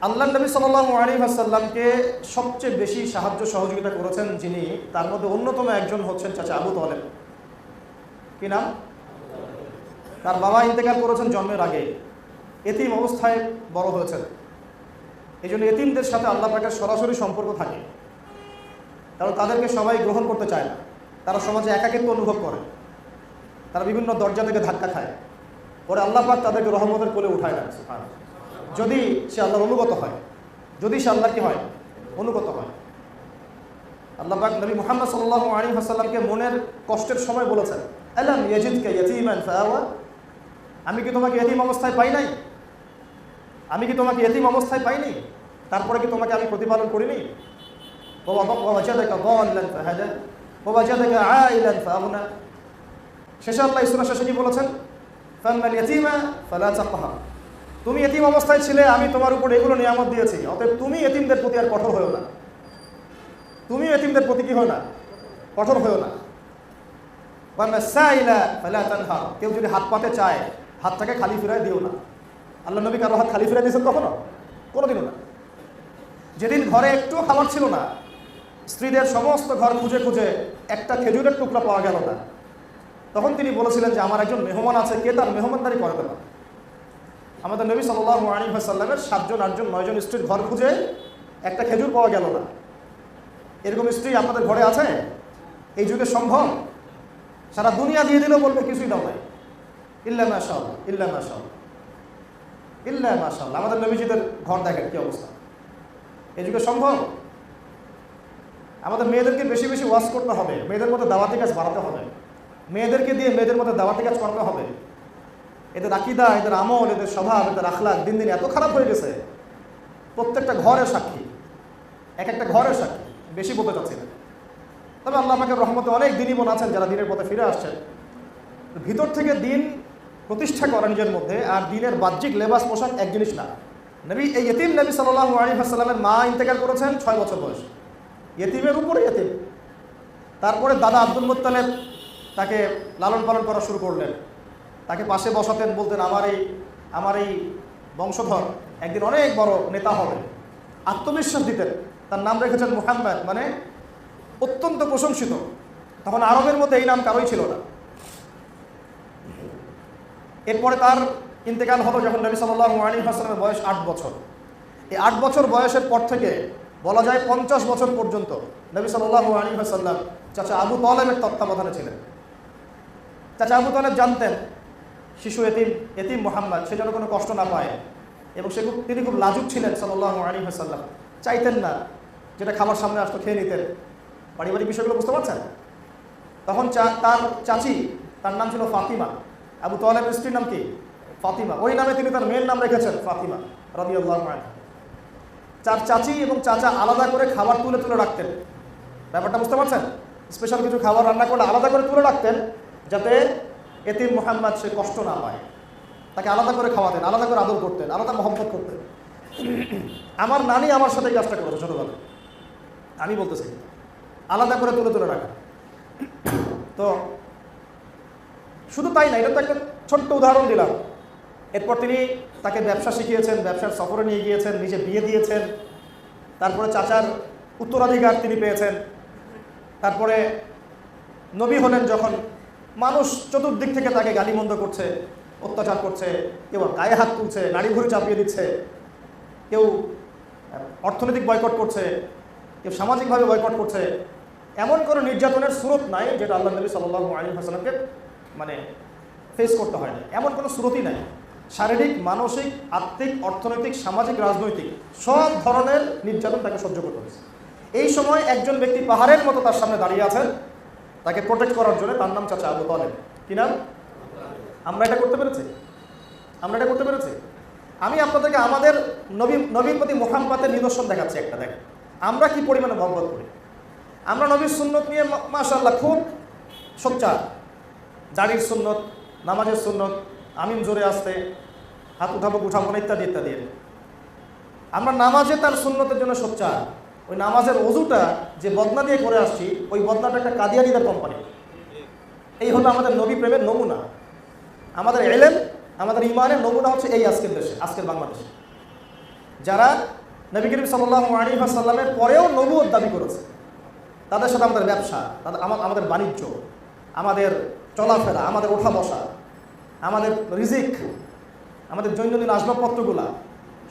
আল্লাহ নবী সাল্লাহ আলী আসাল্লামকে সবচেয়ে বেশি সাহায্য সহযোগিতা করেছেন যিনি, তার মধ্যে অন্যতম একজন হচ্ছেন চাচা আবু তলেব। কি নাম? তার বাবা ইন্তেকাল করেছেন জন্মের আগে। এতিম অবস্থায় বড় হয়েছেন। এই জন্য এতিমদের সাথে আল্লাহ পাকের সরাসরি সম্পর্ক থাকে। কারণ তাদেরকে সবাই গ্রহণ করতে চায় না। তারা সমাজে একাকিত্ব অনুভব করে। তারা বিভিন্ন দরজা থেকে ধাক্কা খায়। পরে আল্লাহ পাক তাদেরকে রহমতের কোলে উঠায় না। যদি সে আল্লাহর অনুগত হয়, যদি সে আল্লাহ কি হয়, অনুগত হয়। আল্লাহ নবী মোহাম্মদ সাল্লাহ আলী হাসাল্লামকে মনের কষ্টের সময় বলেছেন এলাম ইয়াজিদকে ইয়তিমান ফাওয়া? আমি কি তোমাকে এতিম অবস্থায় পাই নাই? আমি কি তোমাকে এতিম অবস্থায় পাইনি তারপরে কি তোমাকে আমি প্রতিপালন করিনি? শেষে আল্লাহ ইসলাম শেষে কি বলেছেন? তুমি এতিম অবস্থায় ছিলে, আমি তোমার উপর এগুলো নিয়ামত দিয়েছি। অতএব তুমি এতিমদের প্রতি আর কঠোর হয়েও না। তুমি এতিমদের প্রতি কি হয় না? কঠোর হয়েও না। কেউ যদি হাত পাতে চায়, হাতটাকে খালি ফিরায় দিও না। আল্লাহ নবী কারও হাত খালি ফিরাই দিয়েছেন কখনো? কোনোদিনও না। যেদিন ঘরে একটু খাবার ছিল না, স্ত্রীদের সমস্ত ঘর খুঁজে খুঁজে একটা খেজুরের টুকরা পাওয়া গেল না। তখন তিনি বলেছিলেন যে, আমার একজন মেহমান আছে, কে তার মেহমানদারি করে দেবে আমাদের নবী সাল্লাহ আলী সাল্লামের সাতজন, আটজন, নয়জন স্ত্রীর ঘর খুঁজে একটা খেজুর পাওয়া গেল না। এরকম স্ত্রী আপনাদের ঘরে আছে? এই যুগে সম্ভব? সারা দুনিয়া দিয়ে দিলেও বলবে, কিছুই দাও নাই। ইল্লা মাশাল ইল্লা মাশাল ইল্লা মাশাল আমাদের নবীজিদের ঘর দেখেন কি অবস্থা। এই যুগে সম্ভব? আমাদের মেয়েদেরকে বেশি বেশি ওয়াশ করতে হবে। মেয়েদের মধ্যে দাওয়াতি কাজ বাড়াতে হবে। মেয়েদেরকে দিয়ে মেয়েদের মধ্যে দাওয়াতি কাজ করাতে হবে। এদের আকিদা, এদের আমল, এদের স্বভাব, এদের আখলাক, দিন দিন এত খারাপ হয়ে গেছে। প্রত্যেকটা ঘরের সাক্ষী, এক একটা ঘরের সাক্ষী, বেশি বলতে চাচ্ছি না। তবে আল্লাহ আমাকে রহমতে অনেক দিনই বোন আছেন যারা দিনের পথে ফিরে আসছেন। ভিতর থেকে দিন প্রতিষ্ঠা করা নিজের মধ্যে, আর দিনের বাহ্যিক লেবাস পোশাক এক জিনিস না। নবী, এই ইতিম নবী সাল্লাহ আলী হাসাল্লামের মা ইন্তেকাল করেছেন ছয় বছর বয়স। ইতিমের উপরে ইতিম তারপরে দাদা আব্দুল মুত্তালেব তাকে লালন পালন করা শুরু করলেন। তাকে পাশে বসাতেন, বলতেন, আমার এই আমার এই বংশধর একদিন অনেক বড় নেতা হবে আত্মবিশ্বাস দিতেন। তার নাম রেখেছেন মুহাম্মদ মানে অত্যন্ত প্রশংসিত। তখন আরবের মধ্যে এই নাম কারোই ছিল না। এরপরে তার ইন্তেকাল হলো যখন নবী সাল্লাহ আলী হাসলামের বয়স আট বছর। এই আট বছর বয়সের পর থেকে বলা যায় পঞ্চাশ বছর পর্যন্ত নবী সাল্লাহ আলী হাসাল্লাম চাচা আবু তলেবের তত্ত্বাবধানে ছিলেন। চাচা আবু তলেব জানতেন শিশু এতিম এতিম মোহাম্মদ, সে যেন কোনো কষ্ট না পায়। এবং সে খুব তিনি খুব লাজুক ছিলেন সাল্লাহ আলী হাসাল্লাম চাইতেন না যেটা খাবার সামনে আসতো, খেয়ে নিতেন। পারিবারিক বিষয়গুলো বুঝতে পারছেন? তখন তার চাচি, তার নাম ছিল ফাতিমা। আবু তোয়ালেবের স্ত্রীর নাম কি? ফাতিমা। ওই নামে তিনি তার মেয়ের নাম রেখেছেন, ফাতিমা রবি আল্লাহ চার চাচি এবং চাচা আলাদা করে খাবার তুলে তুলে রাখতেন। ব্যাপারটা বুঝতে পারছেন? স্পেশাল কিছু খাবার রান্না করলে আলাদা করে তুলে রাখতেন, যাতে এতিম মোহাম্মদ সে কষ্ট না পায়। তাকে আলাদা করে খাওয়াতেন, আলাদা করে আদর করতেন, আলাদা মহব্বত করতেন। আমার নানি আমার সাথে এই কাজটা করেছে ছোটোবেলায়। আমি বলতেছি, আলাদা করে তুলে তুলে রাখা। তো শুধু তাই না, এটা তো একটা ছোট্ট উদাহরণ দিলাম। এরপর তিনি তাকে ব্যবসা শিখিয়েছেন, ব্যবসার সফরে নিয়ে গিয়েছেন, নিজে বিয়ে দিয়েছেন। তারপরে চাচার উত্তরাধিকার তিনি পেয়েছেন। তারপরে নবী হলেন যখন মানুষ চতুর্দিক থেকে তাকে গালিমন্দ করছে, অত্যাচার করছে, কেউ গায়ে হাত তুলছে নারী ঘুরে চাপিয়ে দিচ্ছে, কেউ অর্থনৈতিক বয়কট করছে, কেউ সামাজিকভাবে বয়কট করছে। এমন কোনো নির্যাতনের স্রোত নাই যেটা আল্লাহ নবী সাল্লাহ আলী হাসানকে মানে ফেস করতে হয় না এমন কোনো স্রোতই নাই। শারীরিক, মানসিক আর্থিক অর্থনৈতিক, সামাজিক, রাজনৈতিক, সব ধরনের নির্যাতন তাকে সহ্য করতে হয়েছে। এই সময় একজন ব্যক্তি পাহাড়ের মতো তার সামনে দাঁড়িয়ে আছেন তাকে প্রোটেক্ট করার জন্য তার নাম চাচা আবু তলেব। কি নাম? আমরা এটা করতে পেরেছি? আমরা এটা করতে পেরেছি? আমি আপনাদেরকে আমাদের নবী, নবীর প্রতি মোহাম্মতের নিদর্শন দেখাচ্ছি একটা, দেখেন। আমরা কি পরিমাণে মহব্বত করি? আমরা নবীর সুন্নত নিয়ে মাশাল্লাহ খুব সোচ্চার। দাড়ির সুন্নত, নামাজের সুন্নত, আমিন জোরে আসতে, হাত উঠাবো উঠাবো না ইত্যাদি ইত্যাদি। আমরা নামাজে তার সুন্নতের জন্য সোচ্চার। ওই নামাজের অজুটা যে বদনা দিয়ে করে আসছি, ওই বদনাটা একটা কাদিয়ানিদের কোম্পানি এই হলো আমাদের নবী প্রেমের নমুনা। আমাদের এলেন আমাদের ইমানের নমুনা হচ্ছে এই আজকের দেশে, আজকের বাংলাদেশে। যারা নবী করিম সাল্লাহ আলী সাল্লামের পরেও নবুয়ত দাবি করেছে, তাদের সাথে আমাদের ব্যবসা, তাদের আমা- আমাদের বাণিজ্য, আমাদের চলাফেরা, আমাদের ওঠা বসা, আমাদের রিজিক, আমাদের দৈনন্দিন আসবাবপত্রগুলা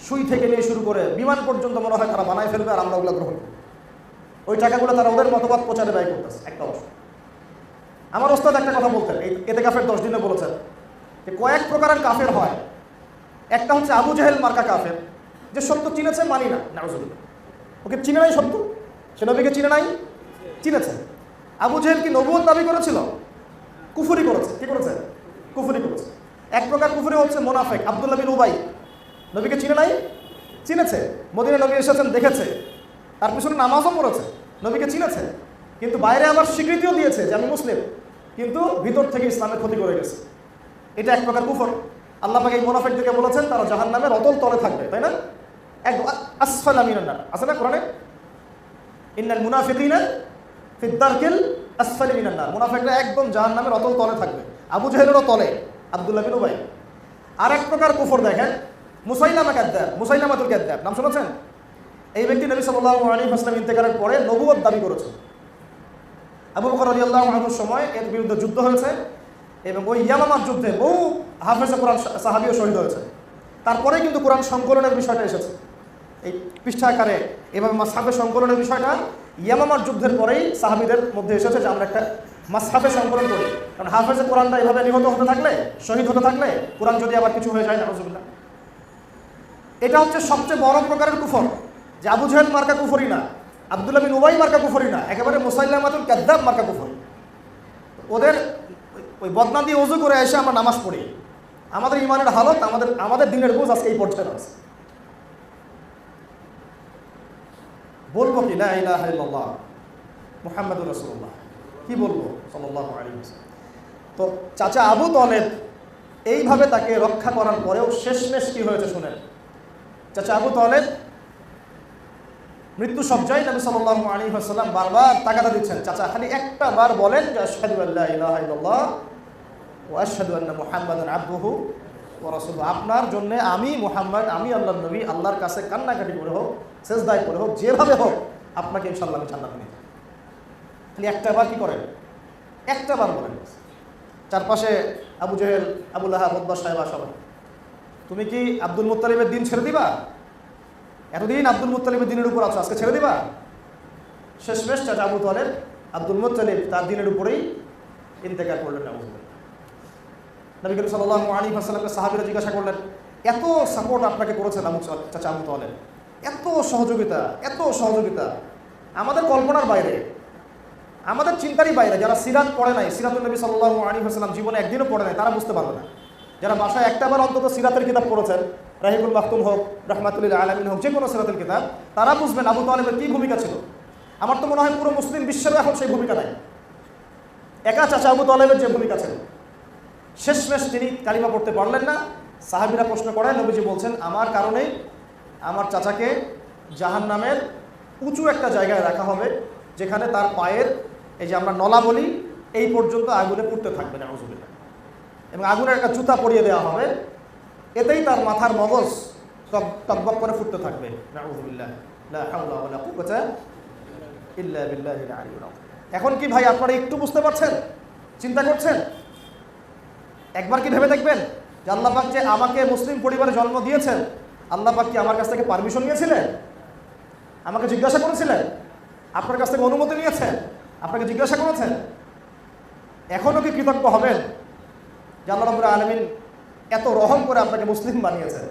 সুই থেকে নিয়ে শুরু করে বিমান পর্যন্ত মনে হয় তারা বানায় ফেলবে আর আমরা ওগুলো গ্রহণ করব ওই টাকাগুলো তারা ওদের মতবাদ প্রচারে ব্যয় করতেছে, একটা অংশ। আমার ওস্তাদ একটা কথা বলতেন, এই এতে কাফের দশ দিনে বলেছেন যে কয়েক প্রকারের কাফের হয়। একটা হচ্ছে আবু জাহেল মার্কা কাফের, যে সত্য চিনেছে মানি না, নাউজুবিল্লাহ। ওকে চিনে নাই সত্য? সে নবীকে চিনে নাই? চিনেছে। আবু জাহেল কি নবুয়ত দাবি করেছিল? কুফুরি করেছে। কি করেছে? কুফুরি করেছে। এক প্রকার কুফুরি হচ্ছে মোনাফেক, আব্দুল্লাহ বিন উবাই। নবীকে চিনে নাই? চিনেছে। মদিনা নবী এসেছেন, দেখেছে। তার পিছনে নামাজও পড়েছে। নবীকে চিনেছে। কিন্তু বাইরে আবার স্বীকৃতিও দিয়েছে যে আমি মুসলিম। কিন্তু ভিতর থেকে ইসলামের ক্ষতি করে গেছে। এটা এক প্রকার কুফর। আল্লাহ পাকে এই মোনাফেক থেকে বলেছেন, তারা জাহান নামের অতল তলে থাকবে, তাই না? এক আসফাল আমিনার আছে না কোরআনে? ইন্নাল মুনাফিকিনা ফিদ্দারকিল আসফালি মিনান নার। মুনাফিকরা একদম জাহান্নামের অতল তলে থাকবে। আবু জাহেলেরও তলে, আবদুল্লাহ বিন উবাই। আর এক প্রকার কুফর দেখেন মুসাইলামা কাদ্দাব, মুসাইলামাতুল কাদ্দাব, নাম শুনেছেন? এই ব্যক্তি নবী সাল্লাল্লাহু আলাইহি ওয়াসাল্লাম ইন্তেকারের পরে নবুয়ত দাবি করেছে আবু বকর রাদিয়াল্লাহু আনহুর সময় এর বিরুদ্ধে যুদ্ধ হয়েছে এবং ওই ইয়ামামার যুদ্ধে বহু হাফেজে কোরআন সাহাবীও শহীদ হয়েছে। তারপরে কিন্তু কোরআন সংকলনের বিষয়টা এসেছে। এই পৃষ্ঠা আকারে এভাবে মাসহাফে সংকলনের বিষয়টা ইয়ামামার যুদ্ধের পরেই সাহাবিদের মধ্যে এসেছে যে আমরা একটা মাসহাফে সংকলন করি। কারণ হাফেজে কোরআনটা এভাবে নিহত হতে থাকলে, শহীদ হতে থাকলে কোরআন যদি আবার কিছু হয়ে যায় নাহজুবিল্লাহ এটা হচ্ছে সবচেয়ে বড় প্রকারের কুফর। যে আবু জাহেল মার্কা কুফরি না, আবদুল্লাহ বিন উবাই মার্কা কুফরি না, একেবারে মুসাইল্লামাতুল কাদ্দাব মার্কা কুফরি। ওদের ওই- বদনা দিয়ে ওজু করে এসে আমরা নামাজ পড়ি। আমাদের ইমানের হালত, আমাদের আমাদের দিনের বোঝ আজকে এই পর্যায়ে আছে বলব কি? না ইলাহা মুহাম্মাদুর রাসূলুল্লাহ। কি বলব? আলাইহি তো চাচা আবু তলেব এইভাবে তাকে রক্ষা করার পরেও শেষমেশ কি হয়েছে শুনেন? চাচা আবু তলেব, মৃত্যু সজ্জায় নবী সাল্লাল্লাহু আলাইহি ওয়াসাল্লাম বারবার তাকাদা দিচ্ছেন। চাচা, খালি একটা বার বলেন যে, আশহাদু আল্লা ইলাহা ওয়া আশহাদু আন্না মুহাম্মাদান আবদুহু রাসূলুহু। আপনার জন্য আমি মুহাম্মদ, আমি আল্লাহ নবী, আল্লাহর কাছে কান্নাকাটি করে হোক, সেজদায় করে হোক, যেভাবে হোক, আপনাকে ইনশাআল্লাহ আমি জান্নাত নিয়ে খালি একটা বার কি করেন? একটা বার বলেন। চারপাশে আবু জহেল, আবু লাহাব উদ্বা সাহেবা সবাই তুমি কি আব্দুল মুত্তালিবের দিন ছেড়ে দিবা? এতদিন আব্দুল মুত্তালিবের দিনের উপর আছো, আজকে ছেড়ে দিবা? শেষমেশ চাচা আবু তালেব, আব্দুল মুত্তালিব তার দিনের উপরেই ইন্তেকার করলেন নবী করিম সাল্লাল্লাহু আলাইহি ওয়াসাল্লামকে সাহাবীরা জিজ্ঞাসা করলেন, এত সাপোর্ট আপনাকে করেছেন আবু চাচা আবু তালেব। এত সহযোগিতা এত সহযোগিতা। আমাদের কল্পনার বাইরে, আমাদের চিন্তারই বাইরে। যারা সিরাত পড়ে নাই, সিরাতুল নবী সাল্লাল্লাহু আলাইহি ওয়াসাল্লাম জীবনে একদিনও পড়ে নাই, তারা বুঝতে পারবে না। যারা বাসায় একটাবার অন্তত সিরাতের কিতাব পড়েছেন, রাহিবুল মাহতুম হোক রহমাতুল্লাহ আলমিন হোক যে কোনো সিরাতের কিতাব, তারা বুঝবেন আবু তালেবের কী ভূমিকা ছিল। আমার তো মনে হয় পুরো মুসলিম বিশ্বেরও এখন সেই ভূমিকা নাই। একা চাচা আবু তালেবের যে ভূমিকা ছিল, শেষমেশ তিনি কালিমা পড়তে পারলেন না। সাহাবিরা প্রশ্ন করায় নবীজি বলছেন, আমার কারণেই আমার চাচাকে জাহান নামের উঁচু একটা জায়গায় রাখা হবে, যেখানে তার পায়ের, এই যে আমরা নলা বলি, এই পর্যন্ত আগুনে পুড়তে থাকবে না নজুবিল্লা এবং আগুনের একটা জুতা পরিয়ে দেওয়া হবে। এতেই তার মাথার মগজ টক টকবক করে ফুটতে থাকবে। এখন কি ভাই আপনারা একটু বুঝতে পারছেন? চিন্তা করছেন? একবার কি ভেবে দেখবেন যে আল্লাহ পাক যে আমাকে মুসলিম পরিবারে জন্ম দিয়েছেন, আল্লাহ পাক কি আমার কাছ থেকে পারমিশন নিয়েছিলেন? আমাকে জিজ্ঞাসা করেছিলেন? আপনার কাছ থেকে অনুমতি নিয়েছেন? আপনাকে জিজ্ঞাসা করেছেন? এখনও কি কৃতজ্ঞ হবেন? যে আল্লাহ রব্বুল আলমিন এত রহম করে আপনাকে মুসলিম বানিয়েছেন।